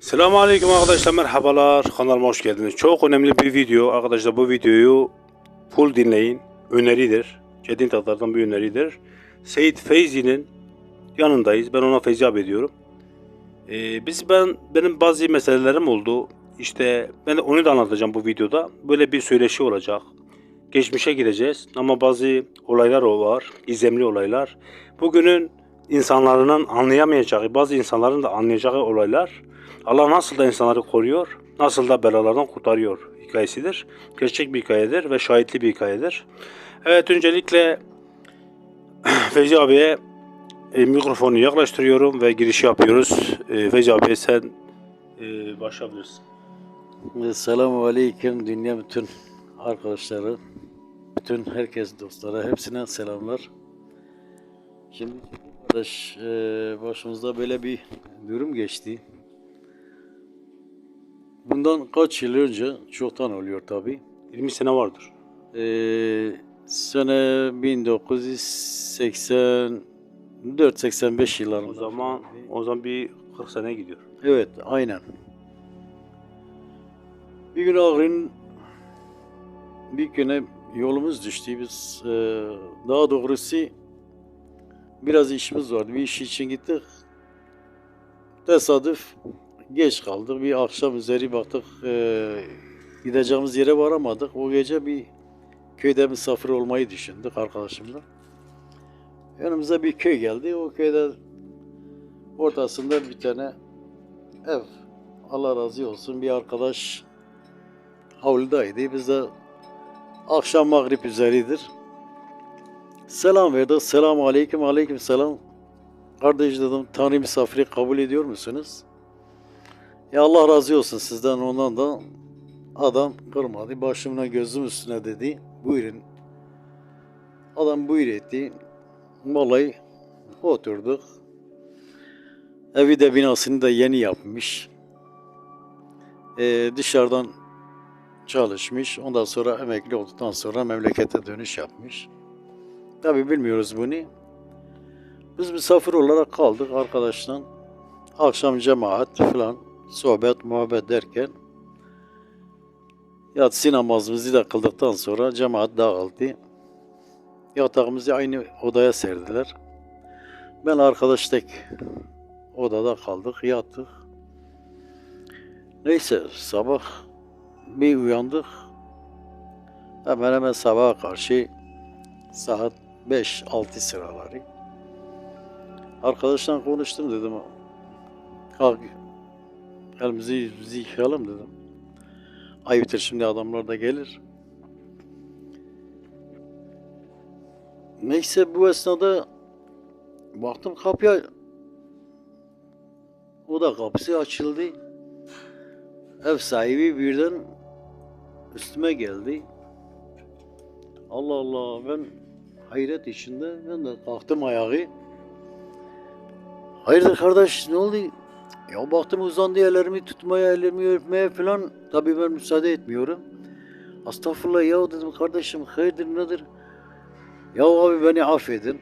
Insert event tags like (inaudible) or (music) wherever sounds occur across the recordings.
Selamun Aleyküm arkadaşlar merhabalar kanalıma hoş geldiniz. Çok önemli bir video arkadaşlar bu videoyu full dinleyin. Öneridir. Cedin Tatar'dan bir öneridir. Seyit Feyzi'nin yanındayız. Ben ona Feyzi abi diyorum. Ee, biz ben benim bazı meselelerim oldu. İşte ben onu da anlatacağım bu videoda. Böyle bir söyleşi olacak. Geçmişe gideceğiz ama bazı olaylar o var. Gizemli olaylar. Bugünün insanların anlayamayacağı, bazı insanların da anlayacağı olaylar. Allah nasıl da insanları koruyor, nasıl da belalardan kurtarıyor hikayesidir. Gerçek bir hikayedir ve şahitli bir hikayedir. Evet öncelikle (clears throat) Feyzi abiye e, mikrofonu yaklaştırıyorum ve giriş yapıyoruz. E, Feyzi abi sen e, başlayabilirsin. Selamun Aleyküm dünya bütün arkadaşları, bütün herkes dostlara hepsine selamlar. Şimdi arkadaş e, başımızda böyle bir durum geçti. Bundan kaç yıl önce, çoktan oluyor tabi. 20 sene vardır. E, sene 1984-85 yıllarında. O zaman o zaman bir 40 sene gidiyor. Evet, aynen. Bir gün Ağrı'nın bir güne yolumuz düştü. Biz e, daha doğrusu biraz işimiz vardı. Bir iş için gittik. Tesadüf geç kaldık. Bir akşam üzeri baktık e, gideceğimiz yere varamadık. O gece bir köyde misafir olmayı düşündük arkadaşımla. Önümüze bir köy geldi. O köyde ortasında bir tane ev. Allah razı olsun bir arkadaş havluldaydı. Biz de akşam mağrip üzeridir. Selam verdik. Selamun aleyküm aleyküm selam. Kardeş dedim Tanrı misafiri kabul ediyor musunuz? Ya Allah razı olsun sizden ondan da adam kırmadı. Başımına gözüm üstüne dedi. Buyurun. Adam buyur etti. Vallahi oturduk. Evi de binasını da yeni yapmış. Ee, dışarıdan çalışmış. Ondan sonra emekli olduktan sonra memlekete dönüş yapmış. Tabi bilmiyoruz bunu. Biz misafir olarak kaldık arkadaşla. Akşam cemaat falan sohbet muhabbet derken yatsı namazımızı da kıldıktan sonra cemaat dağıldı. Yatağımızı aynı odaya serdiler. Ben arkadaş tek odada kaldık, yattık. Neyse sabah bir uyandık. Hemen hemen sabaha karşı saat 5-6 sıraları. Arkadaşla konuştum dedim. Kalk elimizi yüzümüzü yıkayalım dedim. Ayıptır şimdi adamlar da gelir. Neyse bu esnada baktım kapıya o da kapısı açıldı. Ev sahibi birden üstüme geldi. Allah Allah ben hayret içinde ben de kalktım ayağı. Hayırdır kardeş ne oldu? Ya baktım uzandı ellerimi tutmaya, ellerimi öpmeye falan. Tabii ben müsaade etmiyorum. Estağfurullah ya dedim kardeşim hayırdır nedir? Ya abi beni affedin.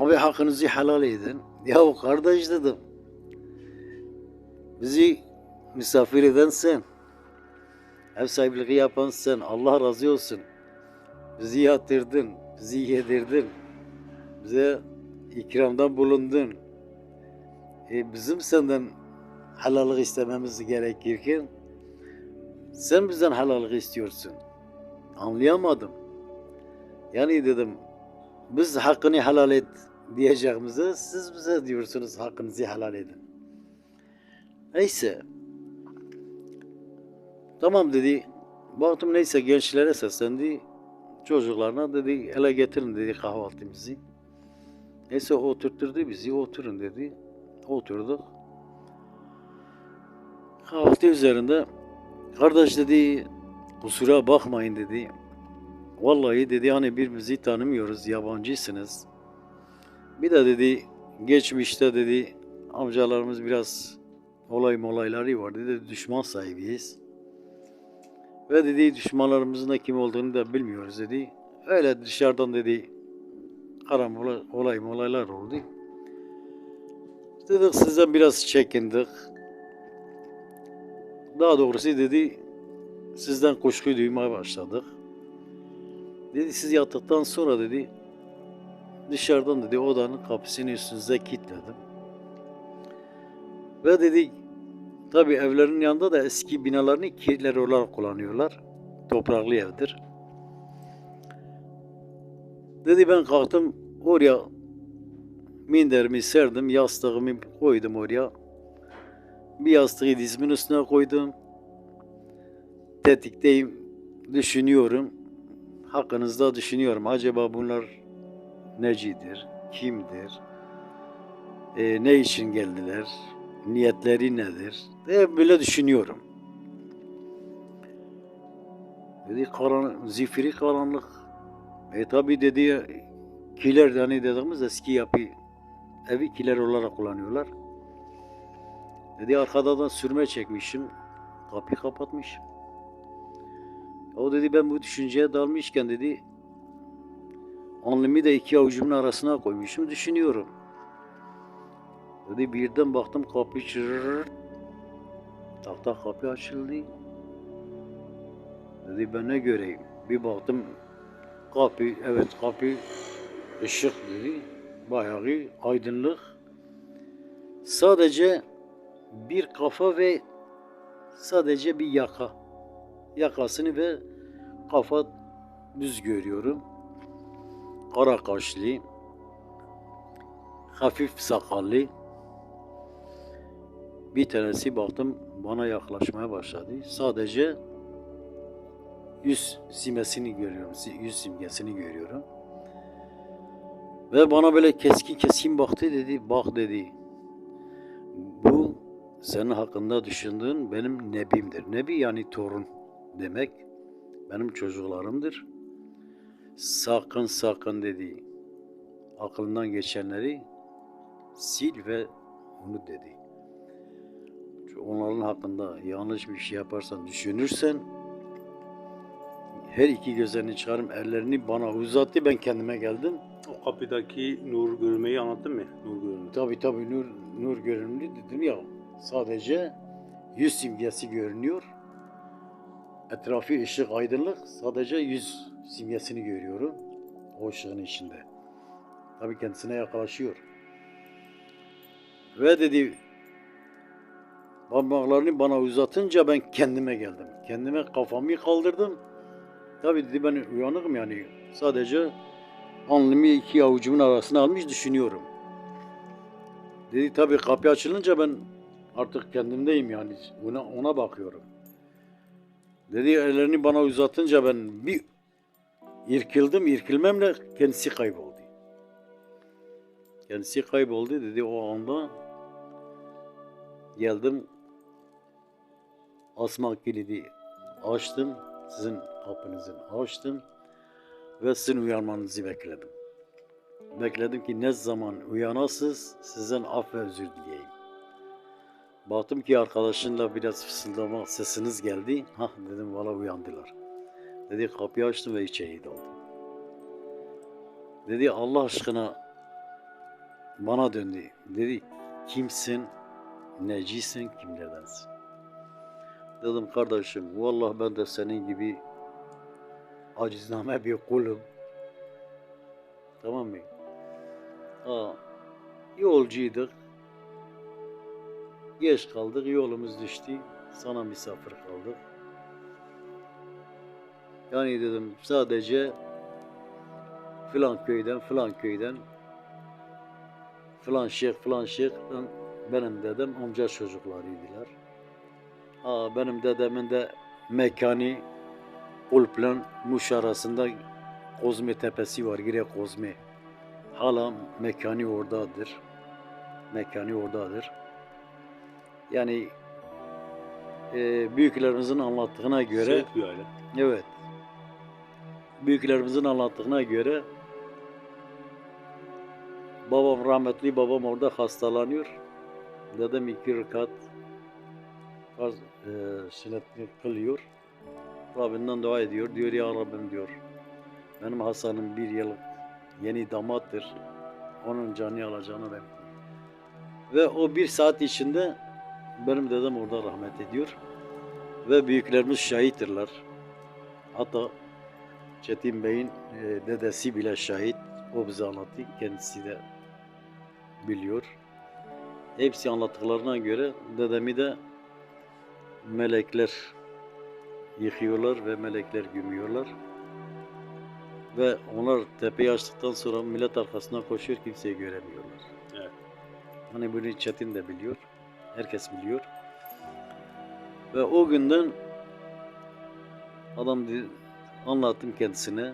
Abi hakkınızı helal edin. Ya kardeş dedim. Bizi misafir eden sen. Ev sahipliği yapan sen. Allah razı olsun. Bizi yatırdın, bizi yedirdin. Bize ikramda bulundun. E, bizim senden helallik istememiz gerekirken sen bizden helallik istiyorsun. Anlayamadım. Yani dedim biz hakkını helal et diyeceğimize siz bize diyorsunuz hakkınızı helal edin. Neyse. Tamam dedi. Baktım neyse gençlere seslendi. Çocuklarına dedi ele getirin dedi kahvaltımızı. Neyse oturtturdu bizi oturun dedi. Oturduk. Kahvaltı üzerinde kardeş dedi kusura bakmayın dedi. Vallahi dedi hani birbirimizi tanımıyoruz yabancısınız. Bir de dedi geçmişte dedi amcalarımız biraz olay molayları var dedi düşman sahibiyiz. Ve dedi düşmanlarımızın da kim olduğunu da bilmiyoruz dedi. Öyle dışarıdan dedi karambol olay molaylar oldu. Dedik sizden biraz çekindik. daha doğrusu dedi sizden kuşku duymaya başladık. Dedi siz yattıktan sonra dedi dışarıdan dedi odanın kapısını üstünüze kilitledim. Ve dedi tabi evlerin yanında da eski binalarını kirler olarak kullanıyorlar. Topraklı evdir. Dedi ben kalktım oraya minderimi serdim, yastığımı koydum oraya. Bir yastığı dizimin üstüne koydum. Tetikteyim, düşünüyorum. Hakkınızda düşünüyorum. Acaba bunlar necidir, kimdir, e, ne için geldiler, niyetleri nedir? Hep böyle düşünüyorum. Dedi karan, zifiri karanlık. E tabi dedi kiler hani dediğimiz eski yapı evi kiler olarak kullanıyorlar. Dedi arkada da sürme çekmişim. Kapıyı kapatmışım. O dedi ben bu düşünceye dalmışken dedi alnımı da iki avucumun arasına koymuşum düşünüyorum. Dedi birden baktım kapı çırrrr. Tahta kapı açıldı. Dedi ben ne göreyim? Bir baktım kapı, evet kapı ışık dedi. Bayağı aydınlık. Sadece bir kafa ve sadece bir yaka. Yakasını ve kafa düz görüyorum. Kara kaşlı, hafif sakallı. Bir tanesi baktım bana yaklaşmaya başladı. Sadece yüz simesini görüyorum, yüz simgesini görüyorum. Ve bana böyle keskin keskin baktı dedi, bak dedi. Bu senin hakkında düşündüğün benim nebimdir. Nebi yani torun demek. Benim çocuklarımdır. Sakın sakın dedi. Aklından geçenleri sil ve unut dedi. Onların hakkında yanlış bir şey yaparsan, düşünürsen her iki gözlerini çıkarım ellerini bana uzattı ben kendime geldim. Kapıdaki nur görmeyi anlattın mı? Nur görmeyi. Tabi tabi nur, nur görünümlü dedim ya sadece yüz simgesi görünüyor. Etrafı ışık aydınlık sadece yüz simgesini görüyorum o ışığın içinde. Tabi kendisine yaklaşıyor. Ve dedi parmaklarını bana uzatınca ben kendime geldim. Kendime kafamı kaldırdım. Tabi dedi ben uyanıkım yani sadece alnımı iki avucumun arasına almış düşünüyorum. Dedi tabii kapı açılınca ben artık kendimdeyim yani ona, ona bakıyorum. Dedi ellerini bana uzatınca ben bir irkildim irkilmemle kendisi kayboldu. Kendisi kayboldu dedi o anda geldim asma kilidi açtım sizin kapınızı açtım ve sizin uyanmanızı bekledim. Bekledim ki ne zaman uyanasız sizden af ve özür dileyeyim. Baktım ki arkadaşınla biraz fısıldama sesiniz geldi. Hah dedim valla uyandılar. Dedi kapıyı açtım ve içeri daldım. Dedi Allah aşkına bana döndü. Dedi kimsin, necisin, kimlerdensin? Dedim kardeşim vallahi ben de senin gibi acizname bir kulum. Tamam mı? Aa, yolcuyduk. Geç kaldık, yolumuz düştü. Sana misafir kaldık. Yani dedim sadece filan köyden, filan köyden filan şeyh, filan şeyh ben, benim dedem amca çocuklarıydılar. Aa, benim dedemin de mekani Ulplan Muş arasında Kozme Tepesi var, Gire Kozme. Hala mekani oradadır. Mekani oradadır. Yani e, büyüklerimizin anlattığına göre Seyit bir aile. Evet. Büyüklerimizin anlattığına göre babam rahmetli babam orada hastalanıyor. Dedem iki rekat farz, e, sünnetini kılıyor. Rabbinden dua ediyor. Diyor ya Rabbim diyor. Benim Hasan'ım bir yıllık yeni damattır. Onun canı alacağını ben. Ve o bir saat içinde benim dedem orada rahmet ediyor. Ve büyüklerimiz şahittirler. Hatta Çetin Bey'in e, dedesi bile şahit. O bize anlattı. Kendisi de biliyor. Hepsi anlattıklarına göre dedemi de melekler yıkıyorlar ve melekler gömüyorlar. Ve onlar tepeyi açtıktan sonra millet arkasından koşuyor kimseyi göremiyorlar. Evet. Hani bunu Çetin de biliyor. Herkes biliyor. Ve o günden adam anlattım kendisine.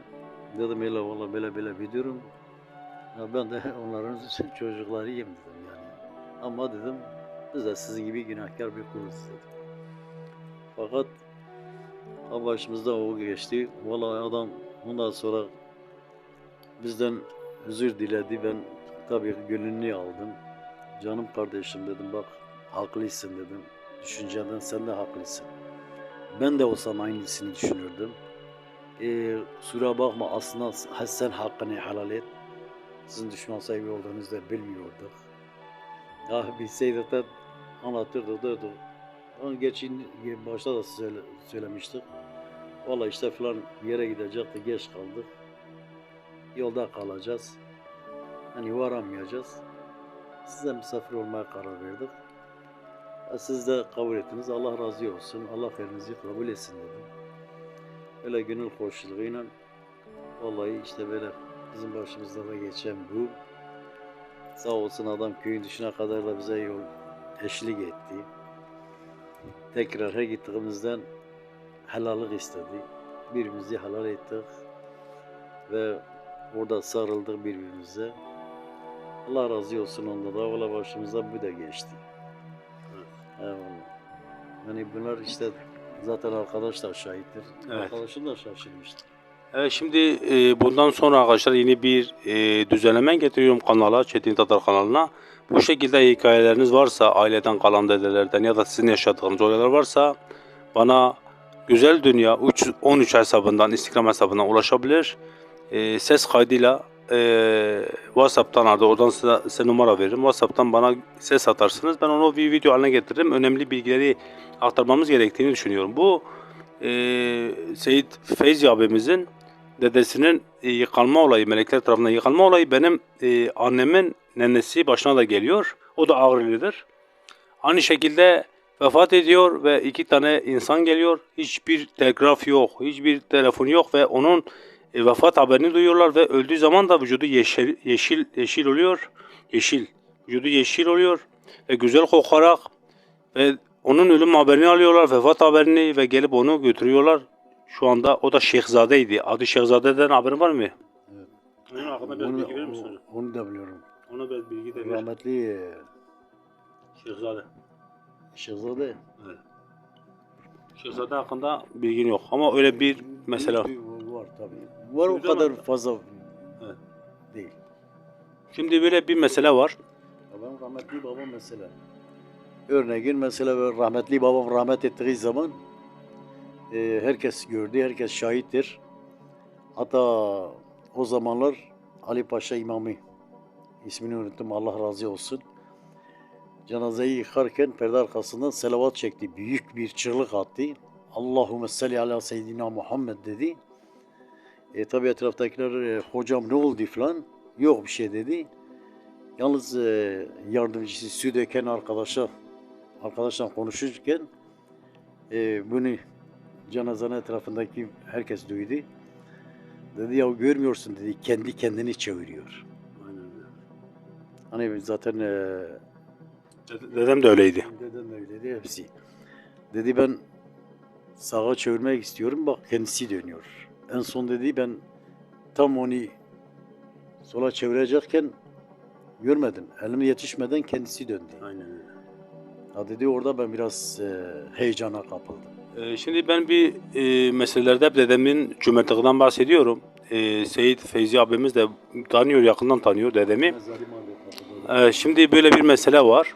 Dedim öyle valla böyle böyle biliyorum. Ya ben de (laughs) onların (laughs) çocuklarıyım dedim yani. Ama dedim biz de sizin gibi günahkar bir kuluz dedim. Fakat ha başımızda o geçti. Vallahi adam ondan sonra bizden özür diledi. Ben tabii gönlünü aldım. Canım kardeşim dedim bak haklısın dedim. Düşüncenden sen de haklısın. Ben de olsam aynısını düşünürdüm. Ee, kusura bakma aslında sen hakkını helal et. Sizin düşman sahibi olduğunuzu da bilmiyorduk. Ah bilseydik de anlatırdı derdi. Ama gerçi başta da söyle, söylemiştik. Valla işte falan bir yere gidecekti geç kaldık. Yolda kalacağız. Hani varamayacağız. Size misafir olmaya karar verdik. Siz de kabul ettiniz. Allah razı olsun. Allah hayrınızı kabul etsin dedim. Öyle gönül hoşluğuyla vallahi işte böyle bizim başımızda da geçen bu. Sağ olsun adam köyün dışına kadar da bize yol eşlik etti. Tekrar her gittiğimizden helallik istedi. Birbirimizi helal ettik ve orada sarıldık birbirimize. Allah razı olsun onda da valla başımızdan bu da geçti. Eyvallah. Yani bunlar işte zaten arkadaş da şahittir. Evet. Arkadaşım da şaşırmıştı. Evet şimdi e, bundan sonra arkadaşlar yeni bir e, düzenleme getiriyorum kanala, Çetin Tatar kanalına. Bu şekilde hikayeleriniz varsa, aileden kalan dedelerden ya da sizin yaşadığınız olaylar varsa bana Güzel Dünya 3, 13 hesabından, Instagram hesabından ulaşabilir. E, ses kaydıyla e, WhatsApp'tan arada oradan size, size numara veririm. WhatsApp'tan bana ses atarsınız. Ben onu bir video haline getiririm. Önemli bilgileri aktarmamız gerektiğini düşünüyorum. Bu e, Seyit Feyzi abimizin dedesinin e, yıkanma olayı, melekler tarafından yıkanma olayı benim e, annemin nenesi başına da geliyor. O da Ağrılı'dır. Aynı şekilde vefat ediyor ve iki tane insan geliyor. Hiçbir telgraf yok, hiçbir telefon yok ve onun e, vefat haberini duyuyorlar ve öldüğü zaman da vücudu yeşil yeşil yeşil oluyor. Yeşil. Vücudu yeşil oluyor ve güzel kokarak ve onun ölüm haberini alıyorlar, vefat haberini ve gelip onu götürüyorlar. Şu anda o da Şehzade'ydi. Adı Şehzade'den haberin var mı? Evet. Onun hakkında biraz bilgi verir misin? o- onu da biliyorum. Ona biraz bilgi de ver. Rahmetli e, Şehzade. Şehzade. Evet. Şehzade hakkında bilgin yok ama öyle bir mesela. Var tabii. Var o Güzel kadar ama- fazla Evet. değil. Şimdi böyle bir mesele var. Benim rahmetli babam mesela. Örneğin mesela rahmetli babam rahmet ettiği zaman e, herkes gördü, herkes şahittir. Hatta o zamanlar Ali Paşa imamı ismini unuttum Allah razı olsun. Cenazeyi yıkarken perde arkasından selavat çekti. Büyük bir çığlık attı. Allahümme salli ala seyyidina Muhammed dedi. E tabi etraftakiler e, hocam ne oldu falan. Yok bir şey dedi. Yalnız e, yardımcısı su döken arkadaşa arkadaşla konuşurken e, bunu cenazenin etrafındaki herkes duydu. Dedi ya görmüyorsun dedi kendi kendini çeviriyor. Hani zaten e, Dedem de öyleydi. Dedem de öyle dedi hepsi. Dedi ben sağa çevirmek istiyorum bak kendisi dönüyor. En son dedi ben tam onu sola çevirecekken görmedim. Elime yetişmeden kendisi döndü. Aynen öyle. Ha dedi orada ben biraz e, heyecana kapıldım. Ee, şimdi ben bir e, meselelerde hep dedemin cömertliğinden bahsediyorum. E, Seyit Feyzi abimiz de tanıyor, yakından tanıyor dedemi. Ee, şimdi böyle bir mesele var.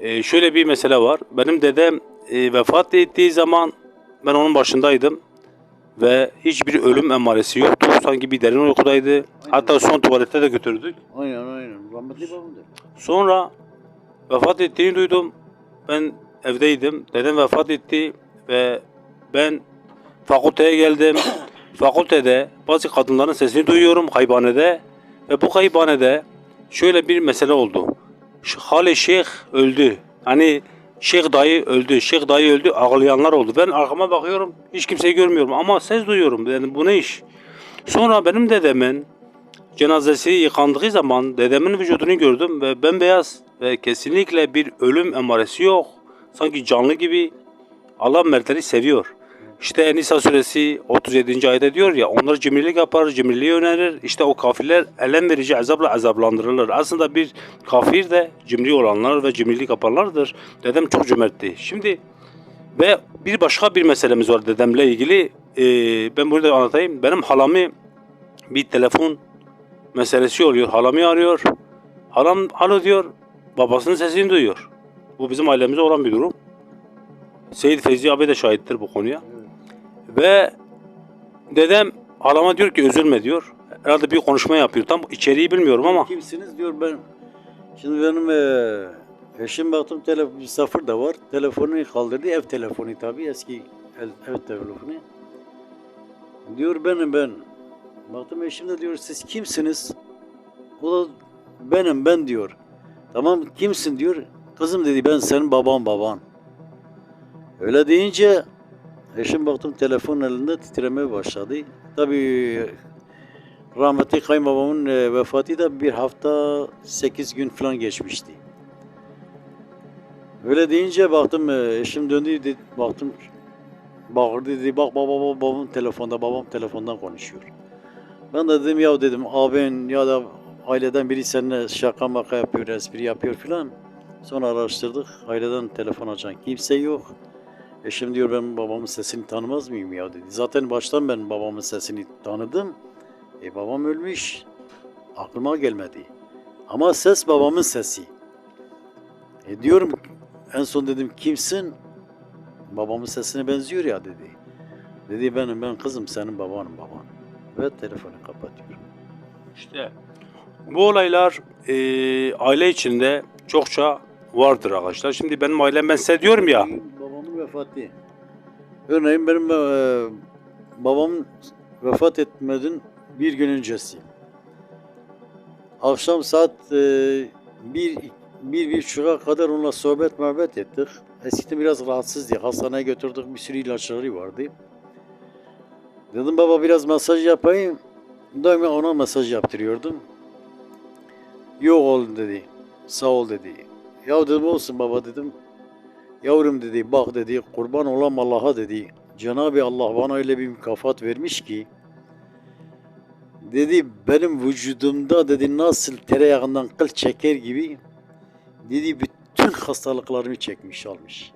Ee, şöyle bir mesele var. Benim dedem e, vefat ettiği zaman ben onun başındaydım. Ve hiçbir ölüm emaresi yoktu. Sanki bir derin uykudaydı. Hatta son tuvalete de götürdük. Aynen aynen. Rahmetli. Sonra vefat ettiğini duydum. Ben evdeydim. Dedem vefat etti ve ben fakülteye geldim. (coughs) Fakültede bazı kadınların sesini duyuyorum kayıphanede ve bu kayıphanede şöyle bir mesele oldu. Hale Şeyh öldü. Hani Şeyh dayı öldü, Şeyh dayı öldü, ağlayanlar oldu. Ben arkama bakıyorum, hiç kimseyi görmüyorum ama ses duyuyorum. Yani bu ne iş? Sonra benim dedemin cenazesi yıkandığı zaman dedemin vücudunu gördüm ve bembeyaz ve kesinlikle bir ölüm emaresi yok. Sanki canlı gibi Allah mertleri seviyor. İşte Enisa suresi 37. ayette diyor ya onlar cimrilik yapar, cimriliği önerir. İşte o kafirler elem verici azapla azaplandırılır. Aslında bir kafir de cimri olanlar ve cimrilik yapanlardır. Dedem çok cömertti. Şimdi ve bir başka bir meselemiz var dedemle ilgili. Ee, ben burada anlatayım. Benim halamı bir telefon meselesi oluyor. Halamı arıyor. Halam alo diyor. Babasının sesini duyuyor. Bu bizim ailemizde olan bir durum. Seyit Feyzi abi de şahittir bu konuya. Ve dedem halama diyor ki üzülme diyor. Herhalde bir konuşma yapıyor. Tam içeriği bilmiyorum ama. Kimsiniz diyor ben. Şimdi benim eee eşim baktım telefon misafir de var. Telefonunu kaldırdı. Ev telefonu tabii eski ev telefonu. Diyor benim ben. Baktım eşim de diyor siz kimsiniz? O da benim ben diyor. Tamam kimsin diyor. Kızım dedi ben senin baban baban. Öyle deyince eşim baktım telefonun elinde titremeye başladı. Tabii rahmetli kayınbabamın e, vefatı da bir hafta sekiz gün falan geçmişti. Öyle deyince baktım e, eşim döndü dedi, baktım bağırdı dedi bak baba baba babam telefonda babam telefondan konuşuyor. Ben de dedim ya dedim abin ya da aileden biri seninle şaka maka yapıyor espri yapıyor filan. Sonra araştırdık aileden telefon açan kimse yok. Eşim diyor ben babamın sesini tanımaz mıyım ya dedi. Zaten baştan ben babamın sesini tanıdım. E babam ölmüş. Aklıma gelmedi. Ama ses babamın sesi. E diyorum en son dedim kimsin? Babamın sesine benziyor ya dedi. Dedi benim ben kızım senin babanım baban. Ve telefonu kapatıyorum. İşte bu olaylar e, aile içinde çokça vardır arkadaşlar. Şimdi benim ailem ben size diyorum ya. Vefatı. Örneğin benim e, babam vefat etmeden bir gün öncesi. Akşam saat e, bir, bir, bir buçuğa kadar onunla sohbet muhabbet ettik. Eskiden biraz rahatsızdı. Hastaneye götürdük. Bir sürü ilaçları vardı. Dedim baba biraz masaj yapayım. Daima ona masaj yaptırıyordum. Yok oğlum dedi. Sağ ol dedi. Ya dedim olsun baba dedim. Yavrum dedi bak dedi kurban olam Allah'a dedi. Cenab-ı Allah bana öyle bir mükafat vermiş ki dedi benim vücudumda dedi nasıl tereyağından kıl çeker gibi dedi bütün hastalıklarımı çekmiş almış.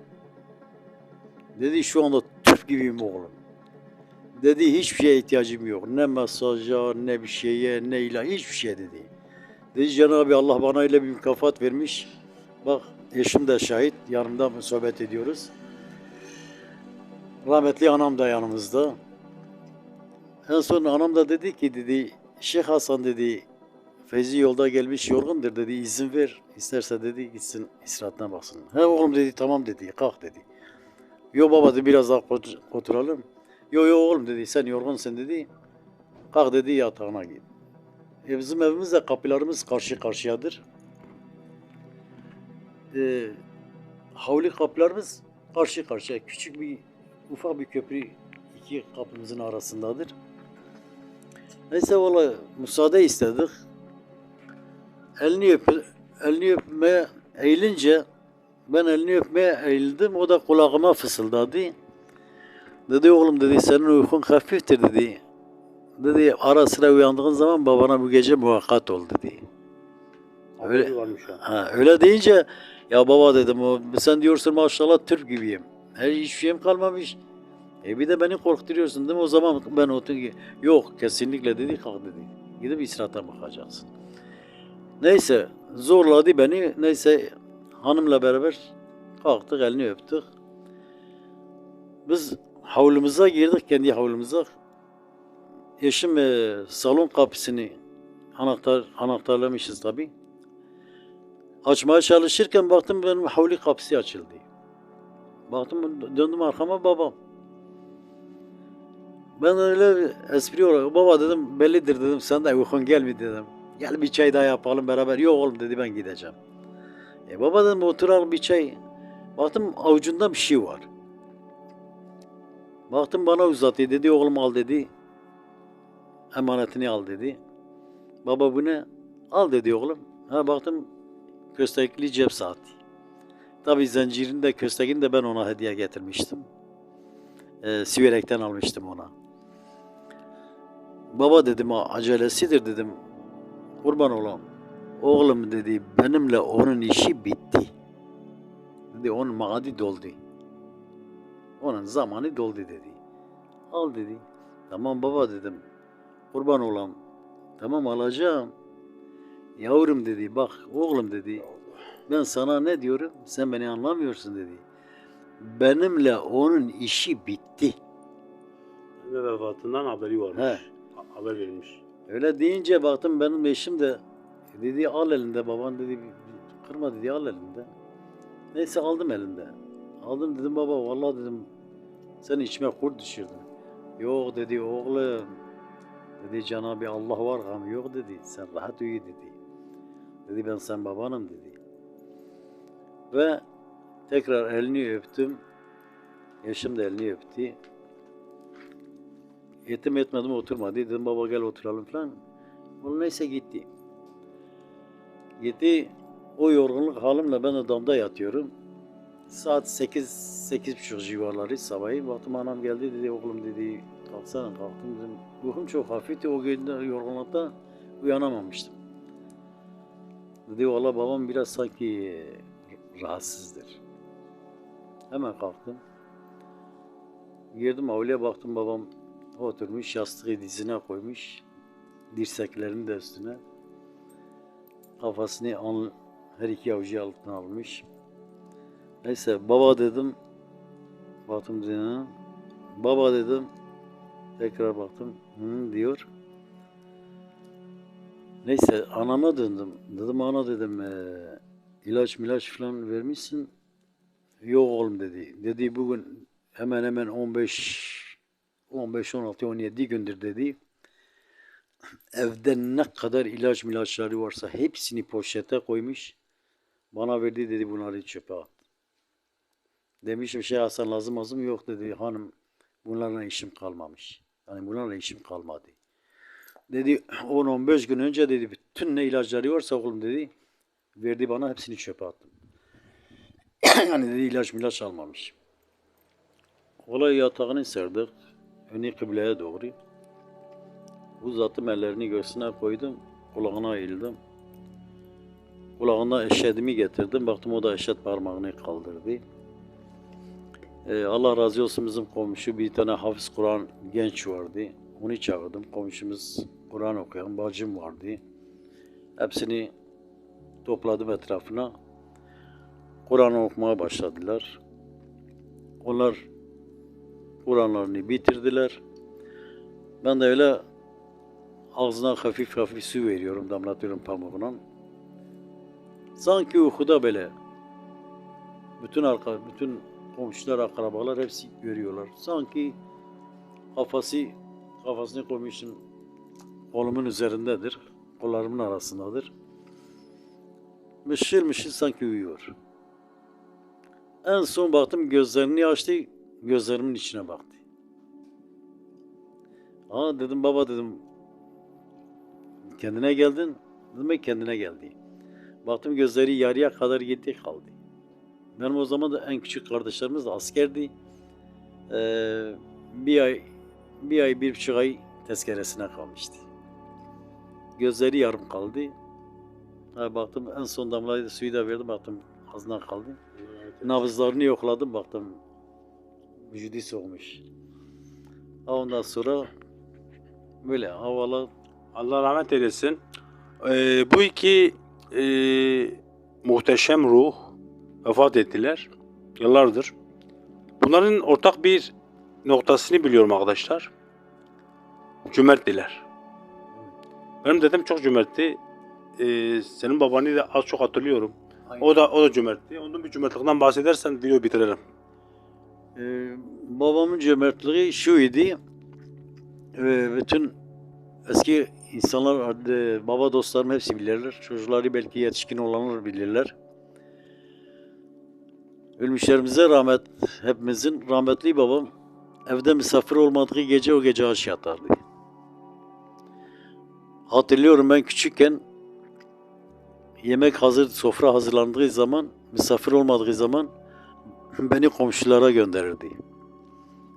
Dedi şu anda tüp gibiyim oğlum. Dedi hiçbir şeye ihtiyacım yok. Ne masaja, ne bir şeye, ne ilaç, hiçbir şey dedi. Dedi Cenab-ı Allah bana öyle bir mükafat vermiş. Bak eşim de şahit, yanımda sohbet ediyoruz. Rahmetli anam da yanımızda. En son anam da dedi ki dedi Şeyh Hasan dedi Feyzi yolda gelmiş yorgundur dedi izin ver. İsterse dedi gitsin istirahatine baksın. He oğlum dedi tamam dedi kalk dedi. Yo baba dedi biraz daha ot- oturalım. Yo yo oğlum dedi sen yorgunsun dedi. Kalk dedi yatağına git. E bizim evimizde kapılarımız karşı karşıyadır. E, havlu kapılarımız karşı karşıya. Küçük bir ufak bir köprü iki kapımızın arasındadır. Neyse valla müsaade istedik. Elini öp, elini öpmeye eğilince ben elini öpmeye eğildim. O da kulağıma fısıldadı. Dedi oğlum dedi senin uykun hafiftir dedi. Dedi ara sıra uyandığın zaman babana bu gece muhakkak ol dedi. Öyle, ha, öyle deyince ya baba dedim o sen diyorsun maşallah Türk gibiyim. Her hiçbir şeyim kalmamış. E bir de beni korkturuyorsun değil mi? O zaman ben oturdum ki yok kesinlikle dedi kalk dedi. Gidip istirahata bakacaksın. Neyse zorladı beni. Neyse hanımla beraber kalktık elini öptük. Biz havlumuza girdik kendi havlumuza. Eşim e, salon kapısını anahtar anahtarlamışız tabii. Açmaya çalışırken baktım benim havlu kapısı açıldı. Baktım döndüm arkama babam. Ben öyle espri olarak baba dedim bellidir dedim sen de uykun gelmi dedim. Gel bir çay daha yapalım beraber. Yok oğlum dedi ben gideceğim. E baba dedim oturalım bir çay. Baktım avucunda bir şey var. Baktım bana uzattı dedi oğlum al dedi. Emanetini al dedi. Baba bu ne? Al dedi oğlum. Ha baktım köstekli cep saati. Tabi zincirini de köstekini de ben ona hediye getirmiştim. Ee, Siverek'ten almıştım ona. Baba dedim acelesidir dedim. Kurban olam. Oğlum dedi benimle onun işi bitti. Dedi onun maadi doldu. Onun zamanı doldu dedi. Al dedi. Tamam baba dedim. Kurban olam. Tamam alacağım. Yavrum dedi bak oğlum dedi. Ben sana ne diyorum sen beni anlamıyorsun dedi. Benimle onun işi bitti. Ve vefatından haberi varmış. He. Ha- Haber verilmiş. Öyle deyince baktım benim eşim de dedi al elinde baban dedi kırma dedi al elinde. Neyse aldım elinde. Aldım dedim baba vallahi dedim sen içime kurt düşürdün. Yok dedi oğlum. Dedi Cenab-ı Allah var gam yok dedi. Sen rahat uyu dedi. Dedi ben sen babanım dedi. Ve tekrar elini öptüm. Eşim de elini öptü. Yetim etmedim oturmadı. Dedim baba gel oturalım falan. Onun neyse gitti. Gitti. O yorgunluk halimle ben de damda yatıyorum. Saat 8 sekiz buçuk civarları sabahı. Baktım anam geldi dedi oğlum dedi kalksana kalktım dedim. Ruhum çok hafifti o gün yorgunlukta uyanamamıştım. Dedi valla babam biraz sanki rahatsızdır. Hemen kalktım. Girdim avluya baktım babam oturmuş yastığı dizine koymuş. Dirseklerini de üstüne. Kafasını al, her iki avucu altına almış. Neyse baba dedim. Baktım dedim. Baba dedim. Tekrar baktım. Hı diyor. Neyse anama döndüm. Dedim ana dedim eee ilaç milaç falan vermişsin. Yok oğlum dedi. Dedi bugün hemen hemen 15 15 16 17 gündür dedi. Evde ne kadar ilaç milaçları varsa hepsini poşete koymuş. Bana verdi dedi bunları çöpe at. Demişim şey Hasan lazım lazım yok dedi hanım bunlarla işim kalmamış. Yani bunlarla işim kalmadı. Dedi 10-15 gün önce dedi bütün ne ilaçları varsa oğlum dedi verdi bana hepsini çöpe attım. (clears throat) yani dedi ilaç milaç almamış. Olay yatağını serdik. Önü kıbleye doğru. Uzattım ellerini göğsüne koydum. Kulağına eğildim. Kulağına eşedimi getirdim. Baktım o da eşet parmağını kaldırdı. Ee, Allah razı olsun bizim komşu bir tane hafız Kur'an genç vardı. Onu çağırdım. Komşumuz Kur'an okuyan bacım vardı. Hepsini topladım etrafına. Kur'an okumaya başladılar. Onlar Kur'anlarını bitirdiler. Ben de öyle ağzına hafif hafif su veriyorum, damlatıyorum pamuğuna. Sanki uykuda böyle. Bütün arka, bütün komşular, akrabalar hepsi görüyorlar. Sanki kafası, kafasını koymuşum kolumun üzerindedir. Kollarımın arasındadır. Mışıl mışıl sanki uyuyor. En son baktım gözlerini açtı, gözlerimin içine baktı. Aa dedim baba dedim kendine geldin. Demek kendine geldi. Baktım gözleri yarıya kadar gitti kaldı. Benim o zaman da en küçük kardeşlerimiz de askerdi. Ee, bir ay, bir ay, bir buçuk ay tezkeresine kalmıştı. Gözleri yarım kaldı. Ha, baktım en son damlayı da suyu da verdim baktım ağzına kaldı. Nabızlarını yokladım baktım vücudu soğumuş. Ha, Ondan sonra böyle havalı Allah rahmet eylesin. Ee, bu iki e, muhteşem ruh vefat ettiler. Yıllardır. Bunların ortak bir noktasını biliyorum arkadaşlar. Cömerttiler. Benim dedem çok cömertti. Ee, senin babanı da az çok hatırlıyorum. O da o da cömertti. Onun bir cömertliğinden bahsedersen video bitiririm. Ee, babamın cömertliği şuydu. Ee, bütün eski insanlar, e, baba dostlarım hepsi bilirler. Çocukları belki yetişkin olanlar bilirler. Ölmüşlerimize rahmet, hepimizin rahmetli babam evde misafir olmadığı gece o gece aç yatardı. Hatırlıyorum ben küçükken yemek hazır, sofra hazırlandığı zaman, misafir olmadığı zaman beni komşulara gönderirdi.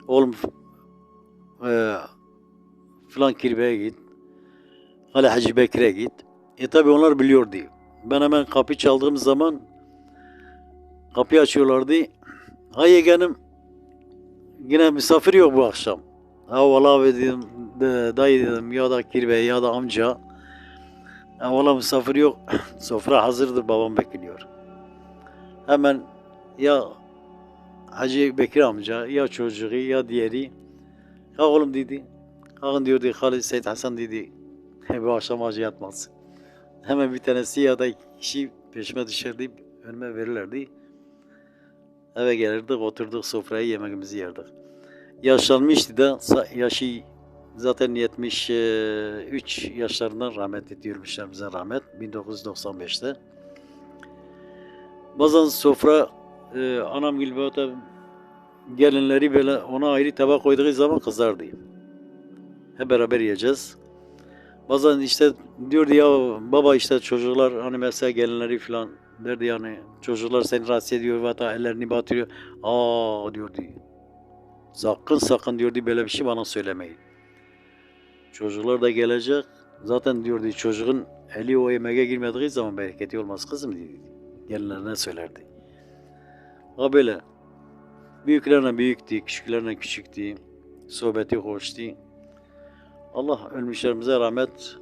Oğlum e, filan kirveye git, hala Hacı Bekir'e git. E tabi onlar biliyordu. Ben hemen kapı çaldığım zaman kapıyı açıyorlardı. Hay yeğenim yine misafir yok bu akşam. Ha valla dedim, de, dayı dedim ya da kirve ya da amca. Ha valla misafir yok. (laughs) Sofra hazırdır babam bekliyor. Hemen ya Hacı Bekir amca ya çocuğu ya diğeri. Ha oğlum dedi. Kalkın diyordu Halid Seyit Hasan dedi. (laughs) Bu akşam acı yatmaz. Hemen bir tanesi ya da kişi peşime düşerdi. Önüme verirlerdi. Eve gelirdik oturduk sofraya yemeğimizi yerdik. Yaşlanmıştı da yaşı zaten 73 yaşlarından rahmet ediyormuş bize rahmet 1995'te. Bazen sofra e, anam böyle gelinleri böyle ona ayrı tabak koyduğu zaman kızardı. Hep beraber yiyeceğiz. Bazen işte diyordu ya baba işte çocuklar hani mesela gelinleri falan derdi yani çocuklar seni rahatsız ediyor ve da ellerini batırıyor. Aa diyordu. Sakın sakın diyordu böyle bir şey bana söylemeyin. Çocuklar da gelecek. Zaten diyordu çocuğun eli o yemeğe girmediği zaman bereketi olmaz kızım diyordu. Gelinlerine söylerdi. Ha böyle. Büyüklerine büyüktü, küçüklerine küçüktü. Sohbeti hoştu. Allah ölmüşlerimize rahmet,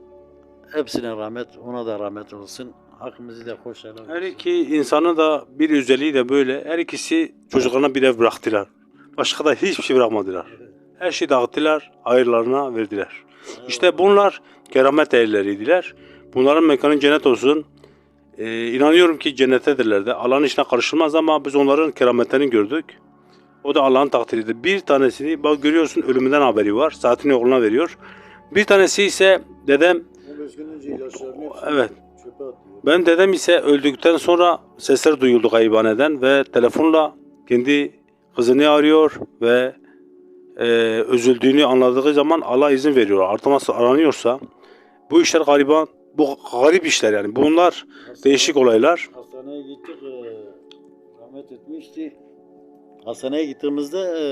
hepsine rahmet, ona da rahmet olsun. Hakkımızı da hoş helal Her iki insanın da bir özelliği de böyle. Her ikisi çocuklarına bir ev bıraktılar. Başka da hiçbir şey bırakmadılar. Her şeyi dağıttılar, hayırlarına verdiler. İşte bunlar keramet ehilleriydiler. Bunların mekanı cennet olsun. Ee, inanıyorum ki cennettedirler de. Allah'ın işine karışılmaz ama biz onların kerametlerini gördük. O da Allah'ın takdiridir. Bir tanesini bak görüyorsun ölümünden haberi var. Saatini oğluna veriyor. Bir tanesi ise dedem 15 gün önce ilaçlarını evet ben dedem ise öldükten sonra sesler duyuldu gaybaneden ve telefonla kendi kızını arıyor ve e, üzüldüğünü anladığı zaman Allah izin veriyor. Artık nasıl aranıyorsa bu işler gariban, bu garip işler yani. Bunlar değişik olaylar. Hastaneye gittik, e, rahmet etmişti. Hastaneye gittiğimizde e,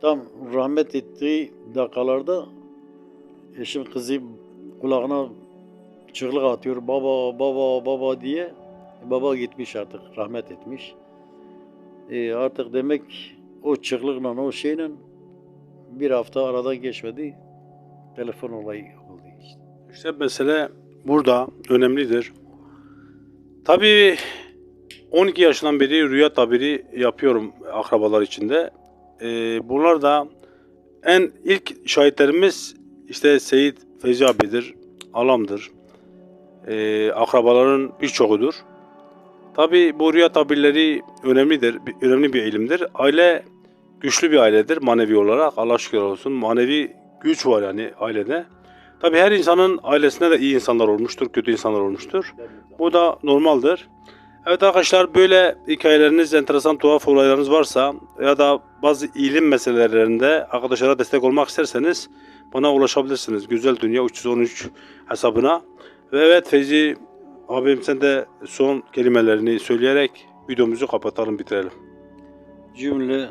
tam rahmet ettiği dakikalarda eşim kızı kulağına çığlık atıyor. Baba, baba, baba diye. Baba gitmiş artık, rahmet etmiş. E, artık demek o çığlıkla, o şeyle bir hafta aradan geçmedi. Telefon olayı oldu işte. İşte mesele burada önemlidir. Tabii 12 yaşından beri rüya tabiri yapıyorum akrabalar içinde. Ee, bunlar da en ilk şahitlerimiz işte Seyit Feyzi abidir, alamdır. Ee, akrabaların birçoğudur. Tabii bu rüya tabirleri önemlidir, önemli bir ilimdir. Aile güçlü bir ailedir manevi olarak. Allah şükür olsun. Manevi güç var yani ailede. Tabii her insanın ailesinde de iyi insanlar olmuştur, kötü insanlar olmuştur. Bu da normaldir. Evet arkadaşlar böyle hikayeleriniz, enteresan tuhaf olaylarınız varsa ya da bazı ilim meselelerinde arkadaşlara destek olmak isterseniz bana ulaşabilirsiniz. Güzel Dünya 313 hesabına. Ve evet Feyzi abim sen de son kelimelerini söyleyerek videomuzu kapatalım bitirelim. cümle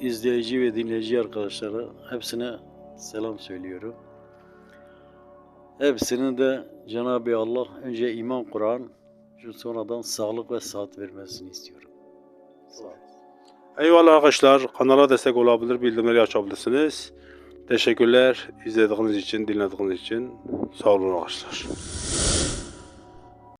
izleyici ve dinleyici arkadaşlara hepsine selam söylüyorum. Hepsinin de Cenab-ı Allah önce iman Kur'an sonradan sağlık ve sıhhat vermesini istiyorum. Sağ olun. Eyvallah arkadaşlar. Kanala destek olabilir, bildirimleri açabilirsiniz. Teşekkürler izlediğiniz için, dinlediğiniz için. Sağ olun arkadaşlar.